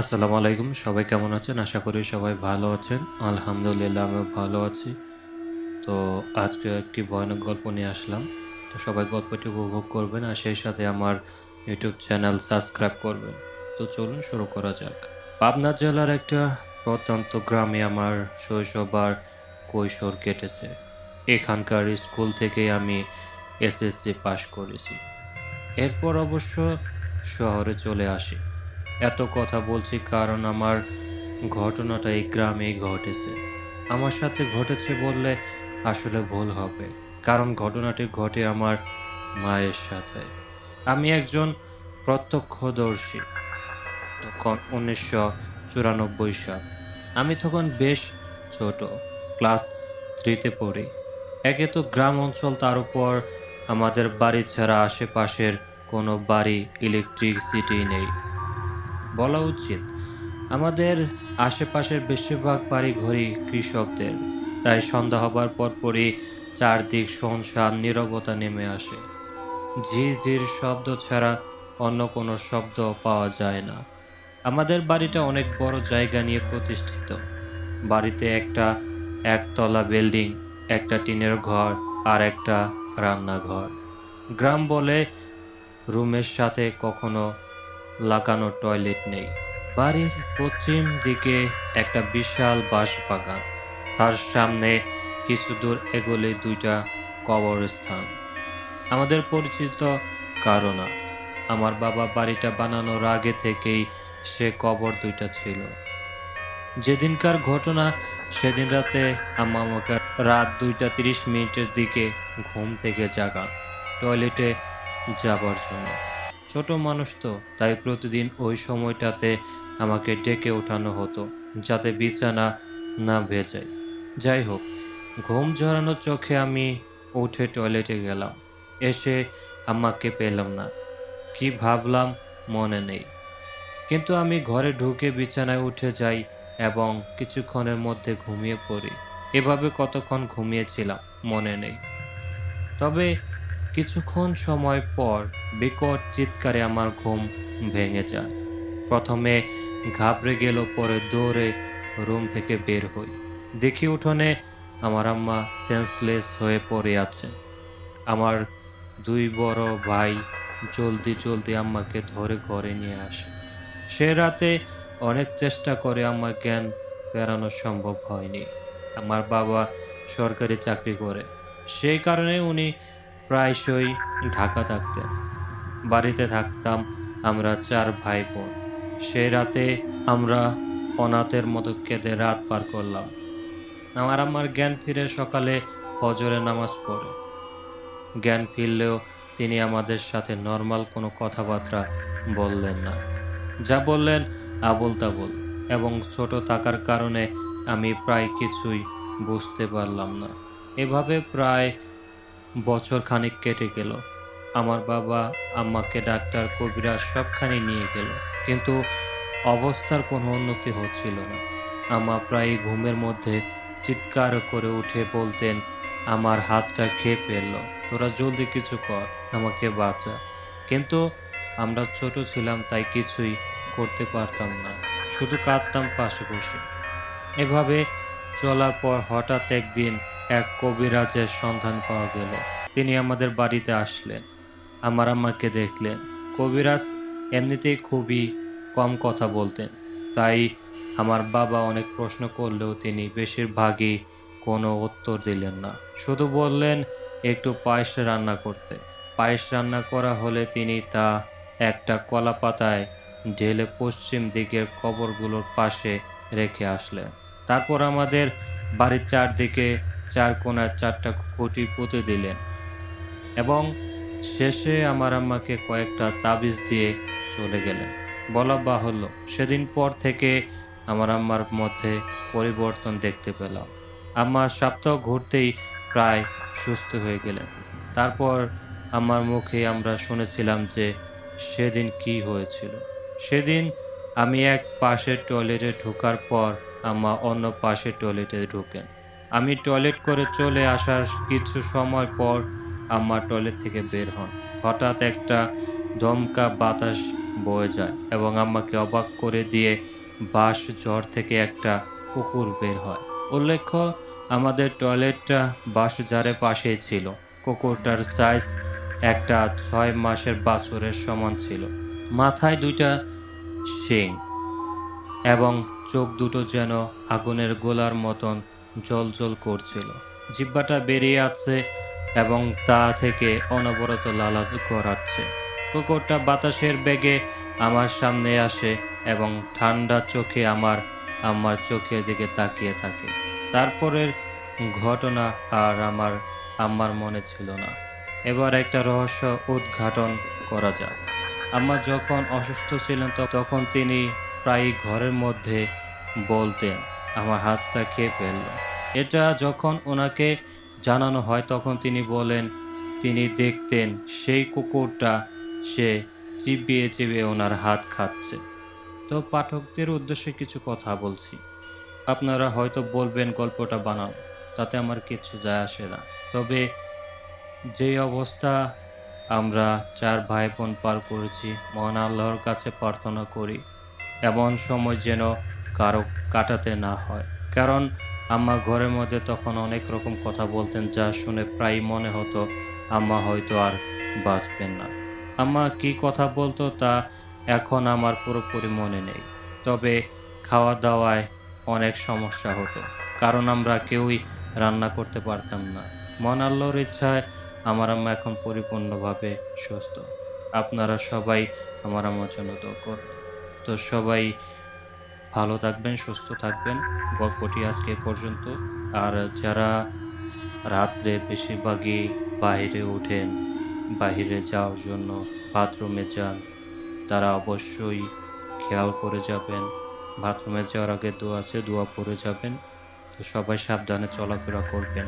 আসসালামু আলাইকুম, সবাই কেমন আছেন? আশা করি সবাই ভালো আছেন। আলহামদুলিল্লাহ, আমিও ভালো আছি। তো আজকে একটি ভয়ানক গল্প নিয়ে আসলাম। তো সবাই গল্পটি উপভোগ করবেন আর সেই সাথে আমার ইউটিউব চ্যানেল সাবস্ক্রাইব করবেন। তো চলুন শুরু করা যাক। পাবনা জেলার একটা প্রত্যন্ত গ্রামে আমার শৈশব আর কৈশোর কেটেছে। এখানকার স্কুল থেকে আমি এসএসসি পাশ করেছি। এরপর অবশ্য শহরে চলে আসি। এত কথা বলছি কারণ আমার ঘটনাটা এই গ্রামেই ঘটেছে। আমার সাথে ঘটেছে বললে আসলে ভুল হবে, কারণ ঘটনাটি ঘটে আমার মায়ের সাথে। আমি একজন প্রত্যক্ষদর্শী, তখন উনিশশো চুরানব্বই সাল। আমি তখন বেশ ছোট, ক্লাস থ্রিতে পড়ি। একে তো গ্রাম অঞ্চল, তার উপর আমাদের বাড়ি ছাড়া আশেপাশের কোনো বাড়ি ইলেকট্রিসিটি নেই। বলা উচিত। আমাদের আশেপাশের বেশিরভাগ বাড়ি ঘড়ি কৃষকদের, তাই সন্ধ্যা হবার পরপরই চারদিক শুনশান, নীরবতা নেমে আসে। ঝিঝির শব্দ ছাড়া অন্য কোনো শব্দ পাওয়া যায় না। আমাদের বাড়িটা অনেক বড় জায়গা নিয়ে প্রতিষ্ঠিত। বাড়িতে একটা একতলা বিল্ডিং, একটা টিনের ঘর আর একটা রান্নাঘর। গ্রাম বলে রুমের সাথে কখনো লাগানো টয়লেট নেই। বাড়ির পশ্চিম দিকে একটা বিশাল বাঁশবাগান। তার সামনে কিছু দূর এগোলে দুইটা কবরস্থান। আমাদের পরিচিত কারণা আমার বাবা বাড়িটা বানানোর আগে থেকেই সে কবর দুইটা ছিল। যেদিনকার ঘটনা, সেদিন রাতে আম্মা আমাকে রাত দুইটা তিরিশ মিনিটের দিকে ঘুম থেকে জাগান, টয়লেটে যাবার জন্য। ছোট মানুষ তো, তাই প্রতিদিন ওই সময়টাতে আমাকে ডেকে ওঠানো হতো, যাতে বিছানা না ভেজায় যাই হোক, ঘুম ঝরানো চোখে আমি উঠে টয়লেটে গেলাম, এসে আমাকে পেলাম না। কি ভাবলাম, মনে নেই। কিন্তু আমি ঘরে ঢুকে বিছানায় উঠে যাই এবং কিছুক্ষণের মধ্যে ঘুমিয়ে পড়ি। এভাবে কতক্ষণ ঘুমিয়েছিলাম, মনে নেই। তবে কিছুক্ষণ সময় পর বিকট চিৎকারে আমার ঘুম ভেঙে যায়। প্রথমে ঘাবড়ে গেল, পরে দৌড়ে রুম থেকে বের হই। দেখি উঠোনে আমার আম্মা সেন্সলেস হয়ে পড়ে আছে আমার দুই বড় ভাই জলদি জলদি আম্মাকে ধরে ঘরে নিয়ে আসে। সে রাতে অনেক চেষ্টা করে আমার জ্ঞান ফেরানো সম্ভব হয়নি। আমার বাবা সরকারি চাকরি করে। সেই কারণে উনি প্রায়শই ঢাকা থাকতেন। বাড়িতে থাকতাম আমরা চার ভাই বোন সেই রাতে আমরা অনাথের মতো কেঁদে রাত পার করলাম। আমার আমার জ্ঞান ফিরে সকালে ফজরে নামাজ পড়ে। জ্ঞান ফিরলেও তিনি আমাদের সাথে নর্মাল কোনো কথাবার্তা বললেন না। যা বললেন আবল তাবল এবং ছোট থাকার কারণে আমি প্রায় কিছুই বুঝতে পারলাম না। এভাবে প্রায় বছর খানিক কেটে গেল। আমার বাবা, আম্মাকে ডাক্তার, কবিরা সবখানে নিয়ে গেল। কিন্তু অবস্থার কোনো উন্নতি হচ্ছিল না। আম্মা প্রায় ঘুমের মধ্যে চিৎকার করে উঠে বলতেন, আমার হাতটা খেয়ে ফেলল। তোরা জলদি কিছু কর, আমাকে বাঁচা। কিন্তু আমরা ছোট ছিলাম, তাই কিছুই করতে পারতাম না। শুধু কাঁদতাম পাশে বসে। এভাবে চলার পর হঠাৎ একদিন এক কবিরাজের সন্ধান পাওয়া গেল। তিনি আমাদের বাড়িতে আসলেন। আমার আম্মাকে দেখলেন। কবিরাজ এমনিতেই খুবই কম কথা বলতেন। তাই আমার বাবা অনেক প্রশ্ন করলেও তিনি বেশিরভাগই কোনো উত্তর দিলেন না। শুধু বললেন, একটু পায়েস রান্না করতে। পায়েস রান্না করা হলে তিনি তা একটা কলা পাতায় ঢেলে পশ্চিম দিকের কবরগুলোর পাশে রেখে আসলেন। তারপর আমাদের বাড়ির চারদিকে চার কোনার চারটা খুঁটি পুঁতে দিলেন এবং শেষে আমার আম্মাকে কয়েকটা তাবিজ দিয়ে চলে গেলেন। বলা বাহুল্য, সেদিন পর থেকে আমার আম্মার মধ্যে পরিবর্তন দেখতে পেলাম। আমার সপ্তাহ ঘুরতেই প্রায় সুস্থ হয়ে গেলেন। তারপর আমার মুখে আমরা শুনেছিলাম যে সেদিন কি হয়েছিল। সেদিন আমি এক পাশের টয়লেটে ঢোকার পর আম্মা অন্য পাশের টয়লেটে ঢোকেন। আমি টয়লেট করে চলে আসার কিছু সময় পর আম্মা টয়লেট থেকে বের হন। হঠাৎ একটা দমকা বাতাস বয়ে যায় এবং আম্মাকে অবাক করে দিয়ে বাঁশ ঝড় থেকে একটা কুকুর বের হয়। উল্লেখ্য, আমাদের টয়লেটটা বাঁশ ঝাড়ের পাশেই ছিল। কুকুরটার সাইজ একটা ছয় মাসের বাছুরের সমান ছিল। মাথায় দুইটা শিং এবং চোখ দুটো যেন আগুনের গোলার মতন জল জল করছিল। জিব্বাটা বেরিয়ে আছে এবং তা থেকে অনবরত লালা করাচ্ছে কুকুরটা বাতাসের বেগে আমার সামনে আসে এবং ঠান্ডা চোখে আমার আমার চোখের দিকে তাকিয়ে থাকে। তারপরের ঘটনা আর আমার আমার মনে ছিল না। এবার একটা রহস্য উদ্ঘাটন করা যাক। আম্মা যখন অসুস্থ ছিলেন, তখন তিনি প্রায় ঘরের মধ্যে বলতেন আমার হাতটা খেয়ে ফেলল। এটা যখন ওনাকে জানানো হয়, তখন তিনি বলেন, তিনি দেখতেন সেই কুকুরটা, সে চিবিয়ে চিবিয়ে ওনার হাত খাচ্ছে। তো পাঠকদের উদ্দেশ্যে কিছু কথা বলছি। আপনারা হয়তো বলবেন, গল্পটা বানান তাতে আমার কিচ্ছু যায় আসে না। তবে যে অবস্থা আমরা চার ভাই বোন পার করেছি, মহান আল্লাহর কাছে প্রার্থনা করি, এমন সময় যেন কারও কাটাতে না হয়। কারণ আম্মা ঘরের মধ্যে তখন অনেক রকম কথা বলতেন যা শুনে প্রায় মনে হতো আম্মা হয়তো আর বাঁচবেন না। আম্মা কি কথা বলতো তা এখন আমার পুরোপুরি মনে নেই। তবে খাওয়া দাওয়ায় অনেক সমস্যা হতো, কারণ আমরা কেউই রান্না করতে পারতাম না। মন আল্লাহর ইচ্ছায় আমার আম্মা এখন পরিপূর্ণভাবে সুস্থ। আপনারা সবাই আমার আম্মার জন্য দোয়া তো সবাই ভালো থাকবেন, সুস্থ থাকবেন। গল্পটি আজকে পর্যন্ত। আর যারা রাত্রে বেশিরভাগই বাইরে ওঠেন, বাইরে যাওয়ার জন্য বাথরুমে যান, তারা অবশ্যই খেয়াল করে যাবেন। বাথরুমে যাওয়ার আগে দোয়া আছে, দোয়া পড়ে যাবেন। তো সবাই সাবধানে চলাফেরা করবেন।